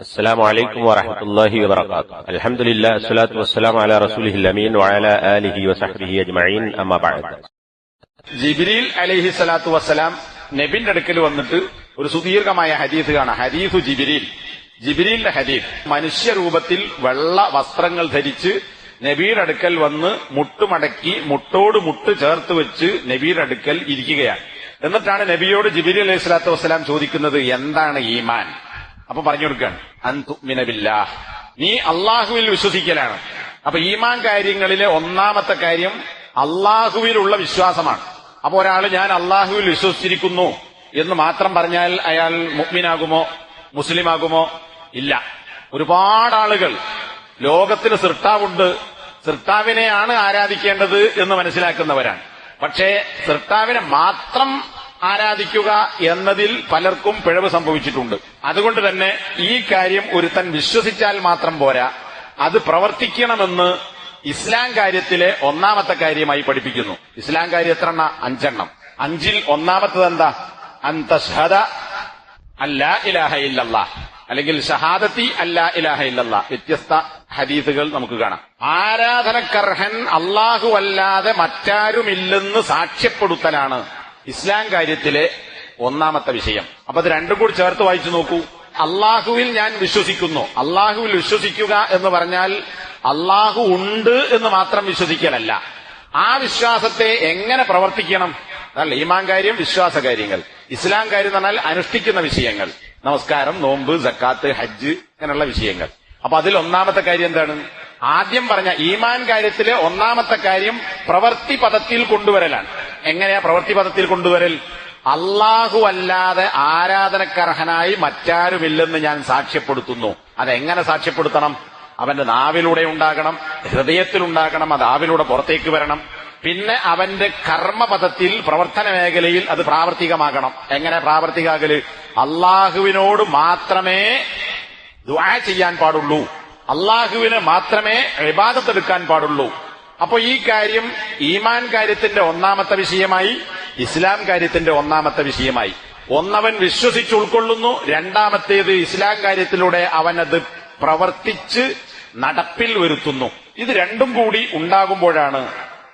السلام عليكم ورحمة الله وبركاته الحمد لله الصلاة والسلام على رسوله الأمين وعلى آله وصحبه أجمعين أما بعد ജിബിരിൽ അലൈഹി സ്വലാത്തു വസ്സലാം നബിന്റെ അടുക്കൽ വന്നിട്ട് ഒരു സുദീർഘമായ ഹദീസ് കാണാം ഹദീസു ജിബിരിൽ ജിബിരിലിന്റെ ഹദീസ് മനുഷ്യരൂപത്തിൽ വെള്ള വസ്ത്രങ്ങൾ ധരിച്ച് നബിയുടെ അടുക്കൽ വന്ന് മുട്ടുമടക്കി മുട്ടോട് മുട്ട് ചേർത്ത് വെച്ച് നബിയുടെ അടുക്കൽ ഇരിക്കുകയാണ് എന്നിട്ടാണ് നബിയോട് ജിബിരി അലൈഹി സ്വലാത്തു വസ്സലാം ചോദിക്കുന്നത് എന്താണ് ഈമാൻ അപ്പൊ പറഞ്ഞു കൊടുക്കുകയാണ് അൻതുമിനബില്ലാ നീ അള്ളാഹുവിൽ വിശ്വസിക്കലാണ്. അപ്പൊ ഈമാൻ കാര്യങ്ങളിലെ ഒന്നാമത്തെ കാര്യം അള്ളാഹുവിലുള്ള വിശ്വാസമാണ്. അപ്പൊ ഒരാൾ ഞാൻ അള്ളാഹുവിൽ വിശ്വസിച്ചിരിക്കുന്നു എന്ന് മാത്രം പറഞ്ഞാൽ അയാൾ മുഗ്മിനാകുമോ മുസ്ലിമാകുമോ? ഇല്ല. ഒരുപാട് ആളുകൾ ലോകത്തിന് സൃഷ്ടാവുണ്ട്. സൃഷ്ടാവിനെയാണ് ആരാധിക്കേണ്ടത് എന്ന് മനസ്സിലാക്കുന്നവരാണ്. പക്ഷേ സൃഷ്ടാവിനെ മാത്രം ആരാധിക്കുക എന്നതിൽ പലർക്കും പിഴവ് സംഭവിച്ചിട്ടുണ്ട്. അതുകൊണ്ട് തന്നെ ഈ കാര്യം ഒരുത്തൻ വിശ്വസിച്ചാൽ മാത്രം പോരാ. അത് പ്രവർത്തിക്കണമെന്ന് ഇസ്ലാം കാര്യത്തിലെ ഒന്നാമത്തെ കാര്യമായി പഠിപ്പിക്കുന്നു. ഇസ്ലാം കാര്യം എത്ര അഞ്ചെണ്ണം. അഞ്ചിൽ ഒന്നാമത്തത് എന്താ? അന്തഷഹദ അല്ലാ ഇലാഹ ഇല്ലല്ല. അല്ലെങ്കിൽ ഷഹാദത്തി അല്ലാ ഇലാഹ ഇല്ലല്ല. വ്യത്യസ്ത ഹദീസുകൾ നമുക്ക് കാണാം. ആരാധനക്കർഹൻ അള്ളാഹു അല്ലാതെ മറ്റാരുമില്ലെന്ന് സാക്ഷ്യപ്പെടുത്തലാണ്. ഇസ്ലാം കാര്യത്തിലെ ഒന്നാമത്തെ വിഷയം. അപ്പൊ അത് രണ്ടും കൂടി ചേർത്ത് വായിച്ചു നോക്കൂ. അള്ളാഹുവിൽ ഞാൻ വിശ്വസിക്കുന്നു. അള്ളാഹുവിൽ വിശ്വസിക്കുക എന്ന് പറഞ്ഞാൽ അള്ളാഹു ഉണ്ട് എന്ന് മാത്രം വിശ്വസിക്കലല്ല. ആ വിശ്വാസത്തെ എങ്ങനെ പ്രവർത്തിക്കണം? അതല്ല ഈമാൻ കാര്യം വിശ്വാസ കാര്യങ്ങൾ. ഇസ്ലാം കാര്യം എന്ന് പറഞ്ഞാൽ അനുഷ്ഠിക്കുന്ന വിഷയങ്ങൾ. നമസ്കാരം നോമ്പ് സക്കാത്ത് ഹജ്ജ് അങ്ങനെയുള്ള വിഷയങ്ങൾ. അപ്പൊ അതിൽ ഒന്നാമത്തെ കാര്യം എന്താണ്? ആദ്യം പറഞ്ഞ ഈമാൻ കാര്യത്തിലെ ഒന്നാമത്തെ കാര്യം പ്രവർത്തി പദത്തിൽ കൊണ്ടുവരലാണ്. എങ്ങനെയാ പ്രവൃത്തി പദത്തിൽ കൊണ്ടുവരൽ? അള്ളാഹു അല്ലാതെ ആരാധനക്കർഹനായി മറ്റാരുമില്ലെന്ന് ഞാൻ സാക്ഷ്യപ്പെടുത്തുന്നു. അതെങ്ങനെ സാക്ഷ്യപ്പെടുത്തണം? അവന്റെ നാവിലൂടെ ഉണ്ടാകണം ഹൃദയത്തിലുണ്ടാകണം അത് ആവിലൂടെ പുറത്തേക്ക് വരണം. പിന്നെ അവന്റെ കർമ്മപഥത്തിൽ പ്രവർത്തന മേഖലയിൽ അത് പ്രാവർത്തികമാകണം. എങ്ങനെ പ്രാവർത്തികാകൽ? അള്ളാഹുവിനോട് മാത്രമേ ദുആ ചെയ്യാൻ പാടുള്ളൂ. അള്ളാഹുവിന് മാത്രമേ ഇബാദത്തെടുക്കാൻ പാടുള്ളൂ. അപ്പൊ ഈ കാര്യം ഈമാൻ കാര്യത്തിന്റെ ഒന്നാമത്തെ വിഷയമായി ഇസ്ലാം കാര്യത്തിന്റെ ഒന്നാമത്തെ വിഷയമായി. ഒന്നവൻ വിശ്വസിച്ച് ഉൾക്കൊള്ളുന്നു രണ്ടാമത്തേത് ഇസ്ലാം കാര്യത്തിലൂടെ അവനത് പ്രവർത്തിച്ച് നടപ്പിൽ വരുത്തുന്നു. ഇത് രണ്ടും കൂടി ഉണ്ടാകുമ്പോഴാണ്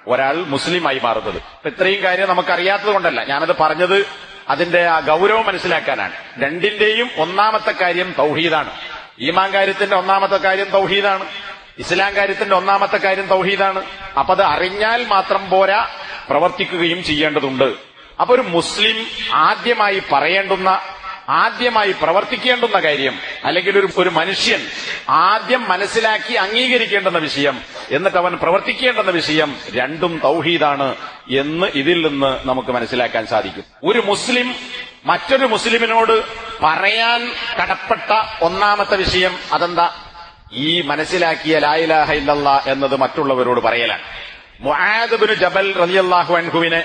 ഒരാൾ മുസ്ലിമായി മാറുന്നത്. ഇത്രയും കാര്യം നമുക്കറിയാത്തത് കൊണ്ടല്ല. ഞാനത് പറഞ്ഞത് അതിന്റെ ആ ഗൗരവം മനസ്സിലാക്കാനാണ്. രണ്ടിന്റെയും ഒന്നാമത്തെ കാര്യം തൗഹീദാണ്. ഈമാൻ കാര്യത്തിന്റെ ഒന്നാമത്തെ കാര്യം തൗഹീദാണ്. ഇസ്ലാം കാര്യത്തിന്റെ ഒന്നാമത്തെ കാര്യം തൗഹീദാണ്. അപ്പൊ അത് അറിഞ്ഞാൽ മാത്രം പോരാ പ്രവർത്തിക്കുകയും ചെയ്യേണ്ടതുണ്ട്. അപ്പൊ ഒരു മുസ്ലിം ആദ്യമായി പറയേണ്ടുന്ന ആദ്യമായി പ്രവർത്തിക്കേണ്ടുന്ന കാര്യം അല്ലെങ്കിൽ ഒരു ഒരു മനുഷ്യൻ ആദ്യം മനസ്സിലാക്കി അംഗീകരിക്കേണ്ടുന്ന വിഷയം എന്നിട്ട് അവൻ പ്രവർത്തിക്കേണ്ടുന്ന വിഷയം രണ്ടും തൗഹീദാണ് എന്ന് ഇതിൽ നിന്ന് നമുക്ക് മനസ്സിലാക്കാൻ സാധിക്കും. ഒരു മുസ്ലിം മറ്റൊരു മുസ്ലിമിനോട് പറയാൻ കടപ്പെട്ട ഒന്നാമത്തെ വിഷയം അതെന്താ? ഈ മനസ്സിലാക്കിയ ലായിലാഹ ഇല്ലല്ല എന്നത് മറ്റുള്ളവരോട് പറയലാണ്. മുആദബിന് ജബൽ റലിയല്ലാഹു അൻഹുവിനെ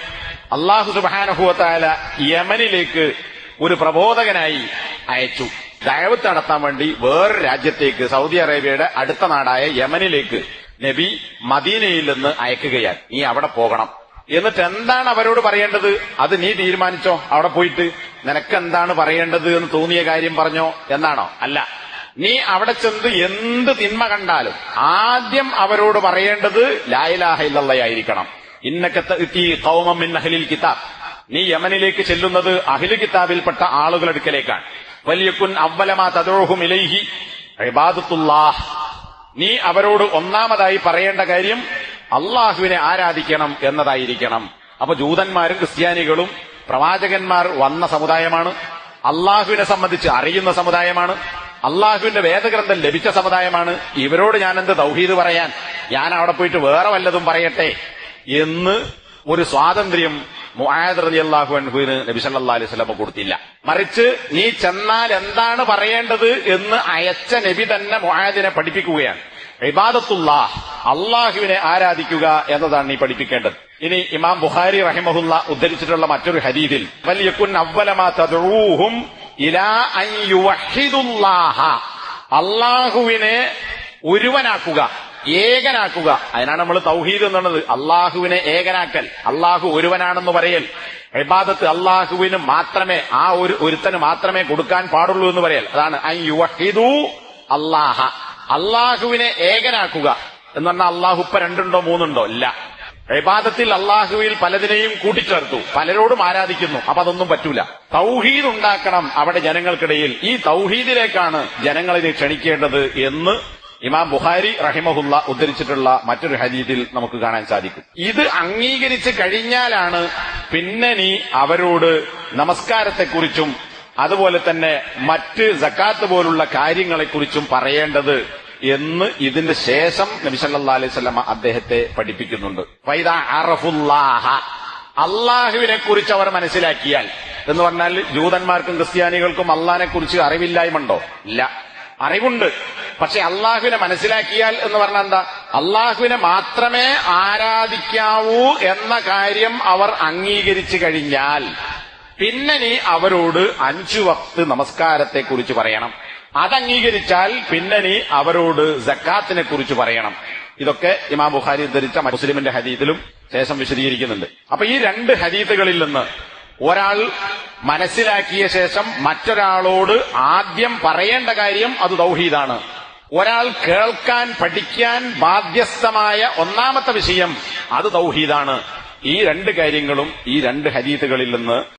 അള്ളാഹു സുബാനഹുവത്താല യമനിലേക്ക് ഒരു പ്രബോധകനായി അയച്ചു. ദയവത്ത് നടത്താൻ വേണ്ടി വേറൊരു രാജ്യത്തേക്ക് സൗദി അറേബ്യയുടെ അടുത്ത നാടായ യമനിലേക്ക് നബി മദീനയിൽ നിന്ന് അയക്കുകയാണ്. നീ അവിടെ പോകണം. എന്നിട്ട് എന്താണ് അവരോട് പറയേണ്ടത്? അത് നീ തീരുമാനിച്ചോ? അവിടെ പോയിട്ട് നിനക്ക് എന്താണ് പറയേണ്ടത് എന്ന് തോന്നിയ കാര്യം പറഞ്ഞോ? എന്നാണോ? അല്ല. നീ അവിടെ ചെന്ന് എന്ത് തിന്മ കണ്ടാലും ആദ്യം അവരോട് പറയേണ്ടത് ലായിലാഹ ഇല്ലല്ലയായിരിക്കണം ഇന്നക്കത്തെ കൗമം മിൻ അഹ്ലിൽ കിതാബ്. നീ യമനിലേക്ക് ചെല്ലുന്നത് അഹിലു കിതാബിൽപ്പെട്ട ആളുകളെടുക്കലേക്കാണ്. വലിയക്കുൻ അവലമാ തദോഹും ഇലൈഹി ഇബാദത്തുല്ലാഹ്. നീ അവരോട് ഒന്നാമതായി പറയേണ്ട കാര്യം അള്ളാഹുവിനെ ആരാധിക്കണം എന്നതായിരിക്കണം. അപ്പൊ ജൂതന്മാരും ക്രിസ്ത്യാനികളും പ്രവാചകന്മാർ വന്ന സമുദായമാണ്. അള്ളാഹുവിനെ സംബന്ധിച്ച് അറിയുന്ന സമുദായമാണ്. അള്ളാഹുവിന്റെ വേദഗ്രന്ഥം ലഭിച്ച സമുദായമാണ്. ഇവരോട് ഞാൻ എന്ത് തൗഹീദ് പറയാൻ? ഞാൻ അവിടെ പോയിട്ട് വേറെ വല്ലതും പറയട്ടെ? എന്ന് ഒരു സ്വാതന്ത്ര്യം മുആദ് റതി അള്ളാഹു അൻഹുവിന് നബിസല്ലാ അലൈഹി സ്വലമ കൊടുത്തില്ല. മറിച്ച് നീ ചെന്നാൽ എന്താണ് പറയേണ്ടത് എന്ന് അയച്ച നബി തന്നെ മുആദിനെ പഠിപ്പിക്കുകയാണ്. ഇബാദത്തുള്ള അള്ളാഹുവിനെ ആരാധിക്കുക എന്നതാണ് നീ പഠിപ്പിക്കേണ്ടത്. ഇനി ഇമാം ബുഹാരി റഹിമഹുല്ല ഉദ്ധരിച്ചിട്ടുള്ള മറ്റൊരു ഹരീതിൽ വലിയ കുൻ അവലമാ തദഊഹും ഇലാ അള്ളാഹുവിനെ ഒരുവനാക്കുക ഏകനാക്കുക. അതിനാണ് നമ്മൾ തൗഹീദ് എന്നുള്ളത് അള്ളാഹുവിനെ ഏകനാക്കൽ അള്ളാഹു ഒരുവനാണെന്ന് പറയൽ. ഇബാദത്ത് അള്ളാഹുവിന് മാത്രമേ ആ ഒരു ഒരുത്തന് മാത്രമേ കൊടുക്കാൻ പാടുള്ളൂ എന്ന് പറയൽ. അതാണ് ഐ യുവഹിദു അള്ളാഹ അള്ളാഹുവിനെ ഏകനാക്കുക. എന്ന് പറഞ്ഞാൽ അള്ളാഹു ഇപ്പൊ രണ്ടുണ്ടോ മൂന്നുണ്ടോ? ഇല്ല. ഇബാദത്തിൽ അള്ളാഹുവിൽ പലതിനെയും കൂട്ടിച്ചേർത്തു. പലരോടും ആരാധിക്കുന്നു. അപ്പൊ അതൊന്നും പറ്റൂല. തൗഹീദ് ഉണ്ടാക്കണം അവിടെ ജനങ്ങൾക്കിടയിൽ. ഈ തൗഹീദിലേക്കാണ് ജനങ്ങളിനെ ക്ഷണിക്കേണ്ടത് എന്ന് ഇമാം ബുഹാരി റഹിമഹുല്ല ഉദ്ധരിച്ചിട്ടുള്ള മറ്റൊരു ഹദീദിൽ നമുക്ക് കാണാൻ സാധിക്കും. ഇത് അംഗീകരിച്ച് കഴിഞ്ഞാലാണ് പിന്നെ നീ അവരോട് നമസ്കാരത്തെക്കുറിച്ചും അതുപോലെ തന്നെ മറ്റ് ജക്കാത്ത് പോലുള്ള കാര്യങ്ങളെക്കുറിച്ചും പറയേണ്ടത് എന്ന് ഇതിന്റെ ശേഷം നബിസല്ലാ അലൈഹി വസല്ലമ അദ്ദേഹത്തെ പഠിപ്പിക്കുന്നുണ്ട്. വൈദ അറഫുല്ലാഹ. അള്ളാഹുവിനെ കുറിച്ച് അവർ മനസ്സിലാക്കിയാൽ എന്ന് പറഞ്ഞാൽ ജൂതന്മാർക്കും ക്രിസ്ത്യാനികൾക്കും അള്ളാഹിനെ കുറിച്ച് അറിവില്ലായ്മണ്ടോ ഇല്ല. അറിവുണ്ട്. പക്ഷെ അള്ളാഹുവിനെ മനസ്സിലാക്കിയാൽ എന്ന് പറഞ്ഞാൽ എന്താ? അള്ളാഹുവിനെ മാത്രമേ ആരാധിക്കാവൂ എന്ന കാര്യം അവർ അംഗീകരിച്ചു കഴിഞ്ഞാൽ പിന്നെ നീ അവരോട് അഞ്ചു വക്ത് നമസ്കാരത്തെ കുറിച്ച് പറയണം. അതംഗീകരിച്ചാൽ പിന്നെ നീ അവരോട് ജക്കാത്തിനെ കുറിച്ച് പറയണം. ഇതൊക്കെ ഇമാം ബുഖാരി ധരിച്ച മുസ്ലിമിന്റെ ഹദീത്തിലും ശേഷം വിശദീകരിക്കുന്നുണ്ട്. അപ്പൊ ഈ രണ്ട് ഹദീത്തുകളിൽ നിന്ന് ഒരാൾ മനസ്സിലാക്കിയ ശേഷം മറ്റൊരാളോട് ആദ്യം പറയേണ്ട കാര്യം അത് തൗഹീദാണ്. ഒരാൾ കേൾക്കാൻ പഠിക്കാൻ ബാധ്യസ്ഥമായ ഒന്നാമത്തെ വിഷയം അത് തൗഹീദാണ്. ഈ രണ്ട് കാര്യങ്ങളും ഈ രണ്ട് ഹരീത്തുകളിൽ നിന്ന്